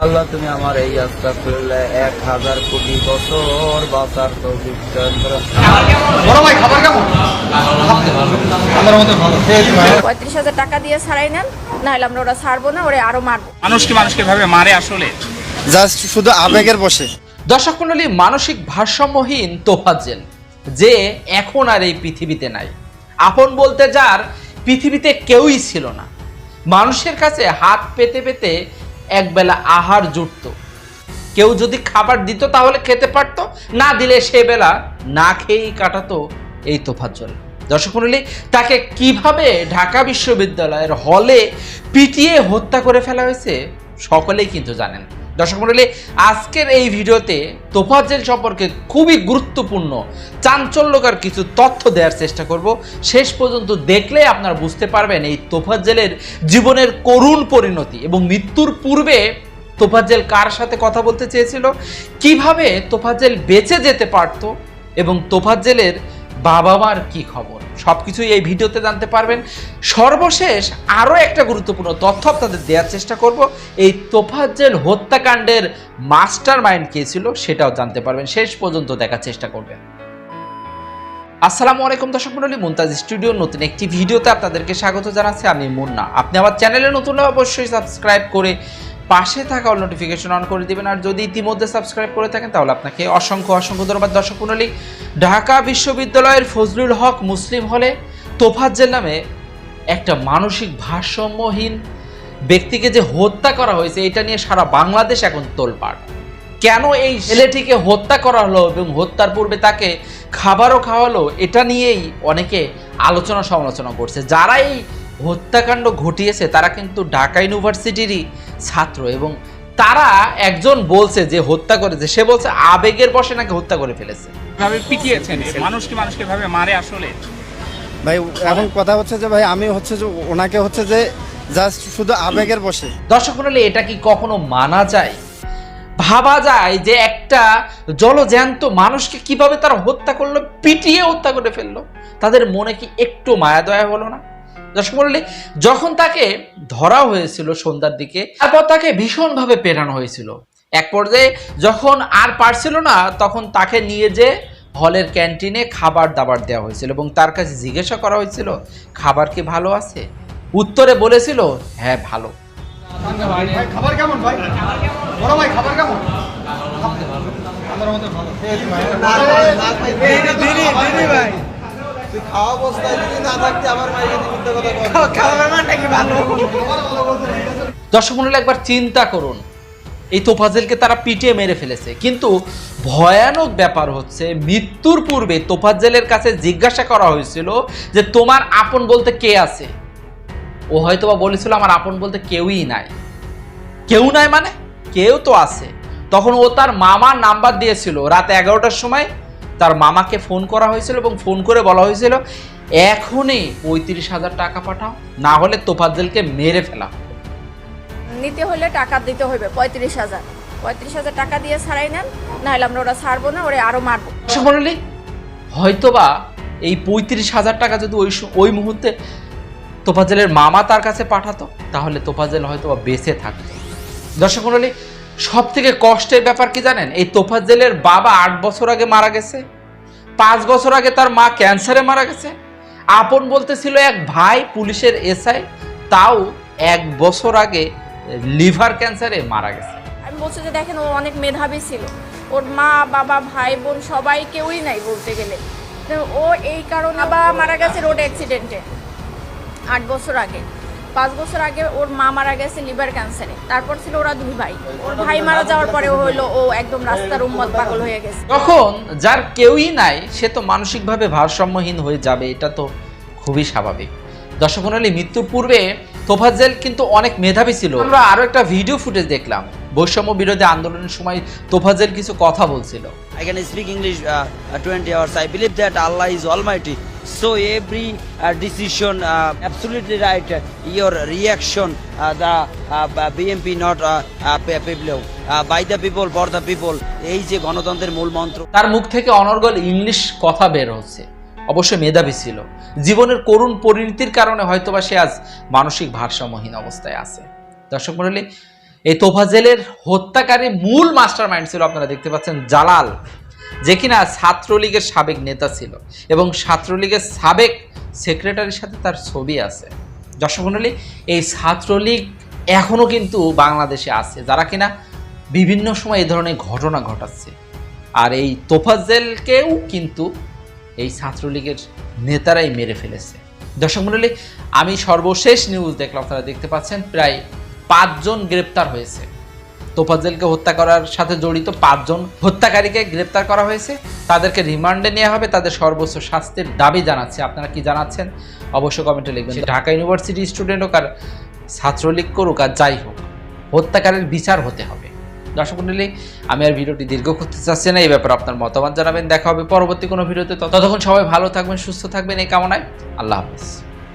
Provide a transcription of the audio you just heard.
আল্লাহ তুমি আমার এই আস্থা করলে এক হাজার কোটি বছর বাঁচার তৌফিক পঁয়ত্রিশ হাজার টাকা দিয়ে ছাড়াই নেন নাহলে আমরা ওরা ছাড়বো না ওরা আরও মারবো। মানুষকে মানুষকে ভাবে মারে আসলে? জাস্ট শুধু আবেগের বসে। দর্শক মণ্ডলী মানসিক ভারসাম্যহীন তোফাজ্জেল যে এখন আর এই পৃথিবীতে নাই। আপন বলতে যার পৃথিবীতে কেউই ছিল না। মানুষের কাছে হাত পেতে পেতে একবেলা আহার জুটত। কেউ যদি খাবার দিত তাহলে খেতে পারত, না দিলে সে বেলা না খেয়েই কাটাতো এই তোফাজ্জল। দর্শক মন্ডলী তাকে কীভাবে ঢাকা বিশ্ববিদ্যালয়ের হলে পিটিয়ে হত্যা করে ফেলা হয়েছে, সকলেই কিন্তু জানেন। দর্শক মণ্ডলী আজকের এই ভিডিওতে তোফাজ্জেল সম্পর্কে খুবই গুরুত্বপূর্ণ, চাঞ্চল্যকর কিছু তথ্য দেওয়ার চেষ্টা করব। শেষ পর্যন্ত দেখলে আপনারা বুঝতে পারবেন এই তোফাজ্জেলের জীবনের করুণ পরিণতি এবং মৃত্যুর পূর্বে তোফাজ্জেল কার সাথে কথা বলতে চেয়েছিল, কীভাবে তোফাজ্জেল বেঁচে যেতে পারতো এবং তোফাজ্জেলের বাবা মার কি খবর? সবকিছুই এই ভিডিওতে জানতে পারবেন। সর্বশেষ আরও একটা গুরুত্বপূর্ণ তথ্য আপনাদের দেওয়ার চেষ্টা করব। এই তোফাজ্জেল হত্যাকাণ্ডের মাস্টার মাইন্ড কে ছিল সেটাও জানতে পারবেন। শেষ পর্যন্ত দেখার চেষ্টা করবেন। আসসালামু আলাইকুম দর্শক মন্ডলী মুমতাজ স্টুডিও, নতুন একটি ভিডিওতে আপনাদেরকে স্বাগত জানাচ্ছি। আমি মুন্না। আপনি আমার চ্যানেলে নতুন অবশ্যই সাবস্ক্রাইব করে পাশে থাকা নোটিফিকেশন অন করে দিবেন। আর যদি ইতিমধ্যে সাবস্ক্রাইব করে থাকেন, তাহলে আপনাকে অসংখ্য অসংখ্য ধন্যবাদ, দর্শক মন্ডলী ঢাকা বিশ্ববিদ্যালয়ের ফজলুল হক মুসলিম হলে তোফাজ্জেল নামে একটা মানসিক ভারসাম্যহীন ব্যক্তিকে যে হত্যা করা হয়েছে, এটা নিয়ে সারা বাংলাদেশ এখন তোলপাড়। কেন এই ছেলেটিকে হত্যা করা হলো এবং হত্যার পূর্বে তাকে খাবারও খাওয়ালো, এটা নিয়েই অনেকে আলোচনা সমালোচনা করছে। যারা এই হত্যাকাণ্ড ঘটিয়েছে, তারা কিন্তু ঢাকা ইউনিভার্সিটিরই ছাত্র এবং তারা একজন বলছে যে হত্যা করেছে। সে বলছে আবেগের বসে নাকি হত্যা করে ফেলেছে? ভাবে পিটিয়েছেন মানুষকে মানুষকে ভাবে মারে আসলে? ভাই এখন কথা হচ্ছে যে ভাই আমি হচ্ছে যে ওনাকে হচ্ছে যে জাস্ট শুধু আবেগের বসে দর্শক মণ্ডলী এটা কি কখনো মানা যায়? ভাবা যায় যে একটা জলজ্যান্ত মানুষকে কীভাবে তারা হত্যা করল পিটিয়ে হত্যা করে ফেলল। তাদের মনে কি একটু মায়া দয়া হলো না? দর্শক মণ্ডলী যখন তাকে ধরা হয়েছিল সন্ধ্যার দিকে তারপর তাকে ভীষণভাবে পেরানো হয়েছিল। এক পর্যায়ে যখন আর পারছিল না তখন তাকে নিয়ে যে হলের ক্যান্টিনে খাবার দাবার দেওয়া হয়েছিল এবং তার কাছে জিজ্ঞাসা করা হয়েছিল খাবার কি ভালো আছে? উত্তরে বলেছিল হ্যাঁ ভালো। ভাই খাবার কেমন ভাই? বড় ভাই খাবার কেমন? ভালো। ভাই। তুই খাওয়া অবস্থায় যদি না থাকতে আমার মায়ের মিথ্যা কথা কর দর্শক মন্ডলী একবার চিন্তা করুন। এই তোফাজেলকে তারা পিটিয়ে মেরে ফেলেছে। কিন্তু ভয়ানক ব্যাপার হচ্ছে মৃত্যুর পূর্বে তোফাজ্জেলের কাছে জিজ্ঞাসা করা হয়েছিল যে তোমার আপন বলতে কে আছে? ও হয়তোবা বলেছিল আমার আপন বলতে কেউই নাই। কেউ নাই মানে? কেউ তো আছে। তখন ও তার মামার নাম্বার দিয়েছিল। রাত এগারোটার সময় তার মামাকে ফোন করা হয়েছিল এবং ফোন করে বলা হয়েছিল এখনই পঁয়ত্রিশ হাজার টাকা পাঠাও না হলে তোফাজ্জেলকে মেরে ফেলা হবে। নিতে হলে টাকা দিতে হবে পঁয়ত্রিশ হাজার। পঁয়ত্রিশ হাজার টাকা দিয়ে ছাড়াই নেন নাহলে আমরা ওরা ছাড়বো না ওরা আরও মারবো। দর্শক মণ্ডলী হয়তোবা এই পঁয়ত্রিশ হাজার টাকা যদি ওই ওই মুহূর্তে তোফাজেলের মামা তার কাছে পাঠাতো তাহলে তোফাজেল হয়তোবা বেঁচে থাকতো। দর্শক মণ্ডলী সব থেকে কষ্টের ব্যাপার কি জানেন? এই তোফাজ্জেলের বাবা আট বছর আগে মারা গেছে, পাঁচ বছর আগে তার মা ক্যান্সারে মারা গেছে। আপন বলতেছিল এক ভাই পুলিশের এসআই, তাও এক বছর আগে লিভার ক্যান্সারে মারা গেছে। আমি বলছি যে দেখেন, ও অনেক মেধাবী ছিল। ওর মা, বাবা, ভাই, বোন সবাই কেউই নাই বলতে গেলে। ও এই কারণে বাবা মারা গেছে রোড অ্যাক্সিডেন্টে আট বছর আগে। পাঁচ বছর আগে ওর মা মারা গেছে লিভার ক্যান্সারে। তারপর ছিল ওরা দুই ভাই। ওর ভাই মারা যাওয়ার পরে ও হলো ও একদম রাস্তার উম্মত পাগল হয়ে গেছে। তখন যার কেউই নাই সে তো মানসিকভাবে ভারসাম্যহীন হয়ে যাবে এটা তো খুবই স্বাভাবিক। দর্শক মণ্ডলী মৃত্যুর পূর্বে তোফাজ্জেল কিন্তু অনেক মেধাবী ছিল। আমরা আরও একটা ভিডিও ফুটেজ দেখলাম। বৈষম্য বিরোধী আন্দোলনের সময় তোফাজ্জেল কিছু কথা বলছিল। Speak English uh, uh, 20 hours. I believe that Allah is Almighty. So every uh, decision, uh, absolutely right. Uh, your reaction, uh, the uh, BMP not uh, uh, people, uh, by the people, for the people. এই যে গণতন্ত্রের মূল মন্ত্র তার মুখ থেকে অনর্গল English কথা বের হচ্ছে অবশ্যই মেধাবী ছিল জীবনের করুণ পরিণতির কারণে হয়তোবা সে আজ মানসিক ভারসাম্যহীন অবস্থায় আছে দর্শক মণ্ডলী এই তোফাজেলের হত্যাকারী মূল মাস্টার মাইন্ড ছিল আপনারা দেখতে পাচ্ছেন জালাল যে কিনা ছাত্রলীগের সাবেক নেতা ছিল এবং ছাত্রলীগের সাবেক সেক্রেটারির সাথে তার ছবি আছে। দর্শক মণ্ডলী এই ছাত্রলীগ এখনও কিন্তু বাংলাদেশে আছে, যারা কিনা বিভিন্ন সময় এই ধরনের ঘটনা ঘটাচ্ছে। আর এই তোফাজ্জেলকেও কিন্তু এই ছাত্রলীগের নেতারাই মেরে ফেলেছে। দর্শক মণ্ডলী আমি সর্বশেষ নিউজ দেখলাম, আপনারা দেখতে পাচ্ছেন, প্রায় পাঁচজন গ্রেপ্তার হয়েছে। তোফাজ্জেলকে হত্যা করার সাথে জড়িত পাঁচজন হত্যাকারীকে গ্রেপ্তার করা হয়েছে। তাদেরকে রিমান্ডে নেওয়া হবে। তাদের সর্বোচ্চ শাস্তির দাবি জানাচ্ছে। আপনারা কি জানাচ্ছেন? অবশ্যই কমেন্টে লিখবেন। ঢাকা ইউনিভার্সিটি স্টুডেন্ট হোক আর ছাত্রলীগ করুক আর যাই হোক হত্যাকারীর বিচার হতে হবে। দর্শক মণ্ডলী আমি আর ভিডিওটি দীর্ঘ করতে চাচ্ছি না। এই ব্যাপারে আপনার মতামত জানাবেন। দেখা হবে পরবর্তী কোনো ভিডিওতে। ততক্ষণ সবাই ভালো থাকবেন সুস্থ থাকবেন। এই কামনায় আল্লাহ হাফিজ।